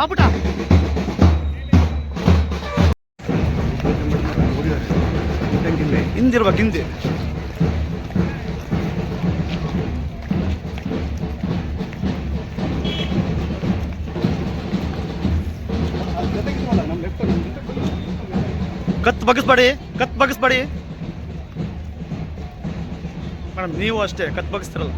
ಬಾಪುಟ. ಹಿಂದಿರ್ಬೇಕು ಹಿಂದೆ ಕತ್ ಬಗ್ಗಿಸ್ಬೇಡಿ ಕತ್ ಬಗ್ಗಿಸ್ಬೇಡಿ ಮೇಡಮ್ ನೀವು ಅಷ್ಟೇ ಕತ್ ಬಗ್ಗಿಸ್ತಿರಲ್ಲ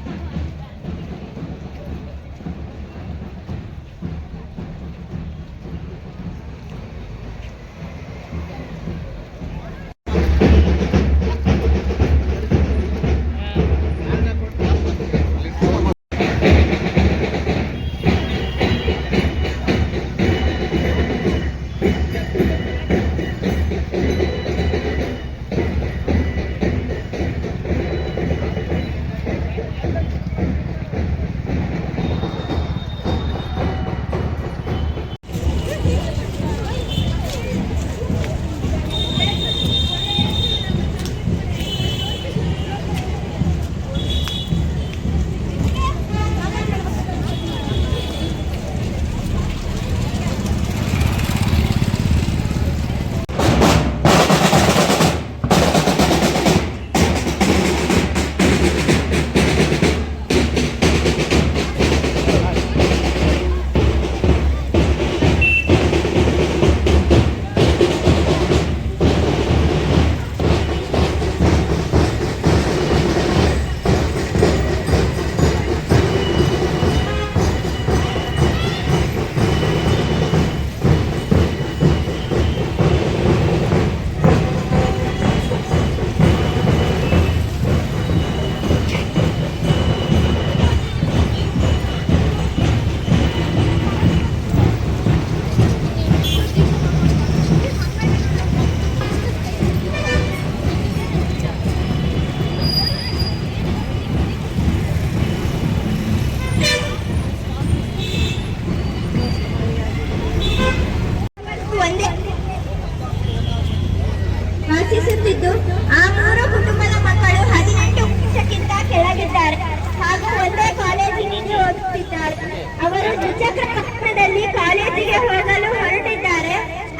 ಆ ಮೂರು ಕುಟುಂಬದ ಮಕ್ಕಳು ಹದಿನೆಂಟು ವರ್ಷಕ್ಕಿಂತ ಕೆಳಗಿದ್ದಾರೆ. ಹಾಗೂ ಒಂದೇ ಕಾಲೇಜಿನಲ್ಲಿ ಓದುತ್ತಿದ್ದಾರೆ. ಅವರು ದ್ವಿಚಕ್ರ ವಾಹನದಲ್ಲಿ ಕಾಲೇಜಿಗೆ ಹೋಗಲು ಹೊರಟಿದ್ದಾರೆ.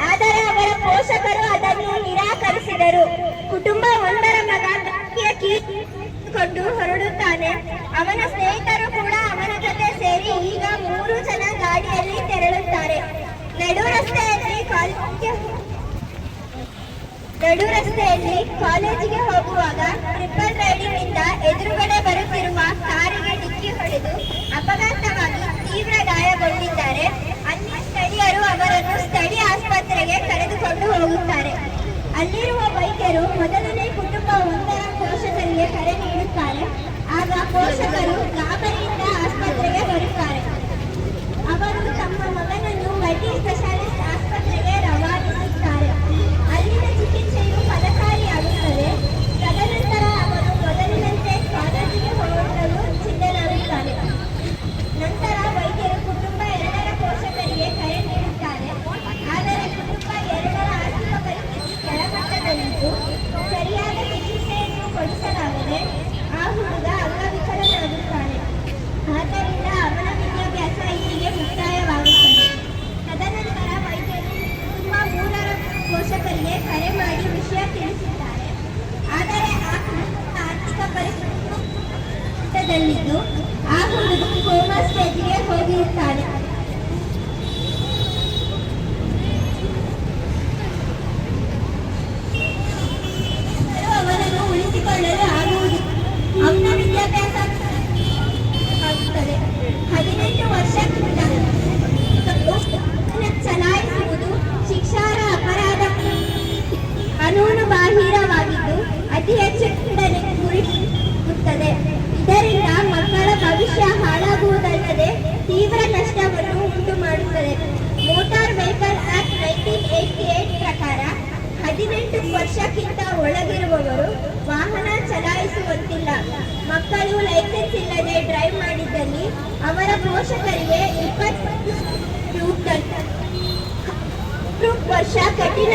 ಆದರೆ ಅವರ ಪೋಷಕರು ಅದನ್ನು ನಿರಾಕರಿಸಿದರು. ಕುಟುಂಬ ಒಂದರ ಮಗ ಕೊಂಡು ಹೊರಡುತ್ತಾನೆ. ಅವನ ಸ್ನೇಹಿತರು ಕೂಡ ಅವನ ಜೊತೆ ಸೇರಿ ಈಗ ಮೂರು ಜನ ಗಾಡಿಯಲ್ಲಿ ತೆರಳುತ್ತಾರೆ. ನಡು ರಸ್ತೆಯಲ್ಲಿ ಕಾಲೇಜಿಗೆ ನಡು ರಸ್ತೆಯಲ್ಲಿ ಕಾಲೇಜಿಗೆ ಹೋಗುವಾಗ ಟ್ರಿಪಲ್ ರೈಡಿಂಗ್ ಇಂದ ಎದುರುಗಡೆ ಬರುತ್ತಿರುವ ಕಾರಿಗೆ ಡಿಕ್ಕಿ ಹೊಡೆದು ಅಪಘಾತವಾಗಿ ತೀವ್ರ ಗಾಯಗೊಂಡಿದ್ದಾರೆ. ಅಲ್ಲಿ ಸ್ಥಳೀಯರು ಅವರನ್ನು ಸ್ಥಳೀಯ ಆಸ್ಪತ್ರೆಗೆ ಕರೆದುಕೊಂಡು ಹೋಗುತ್ತಾರೆ. ಅಲ್ಲಿರುವ ವೈದ್ಯರು ಮೊದಲನೇ ಕುಟುಂಬ ಒಂದರ ಪೋಷಕರಿಗೆ ಕರೆ ನೀಡುತ್ತಾರೆ. ಆಗ ಪೋಷಕರು ಗಾಬರಿಯಿಂದ ಪೋಷಕರಿಗೆ ಕರೆ ಮಾಡಿ ವಿಷಯ ತಿಳಿಸಿದ್ದಾರೆ. ಆದರೆ ಆ ಆರ್ಥಿಕ ಪರಿಸ್ಥಿತಿಯಲ್ಲಿದ್ದು ಆ ಹುಡುಗ ಕೋಮಾ ಸ್ಟೇಜ್ಗೆ ಹೋಗಿರುತ್ತಾನೆ ವರ್ಷಕ್ಕಿಂತ ಒಳಗಿರುವವರು ವಾಹನ ಚಲಾಯಿಸುವಂತಿಲ್ಲ. ಮಕ್ಕಳು ಲೈಸೆನ್ಸ್ ಇಲ್ಲದೆ ಡ್ರೈವ್ ಮಾಡಿದ್ದಲ್ಲಿ ಅವರ ಪೋಷಕರಿಗೆ ಇಪ್ಪತ್ತು ವರ್ಷ ಕಠಿಣ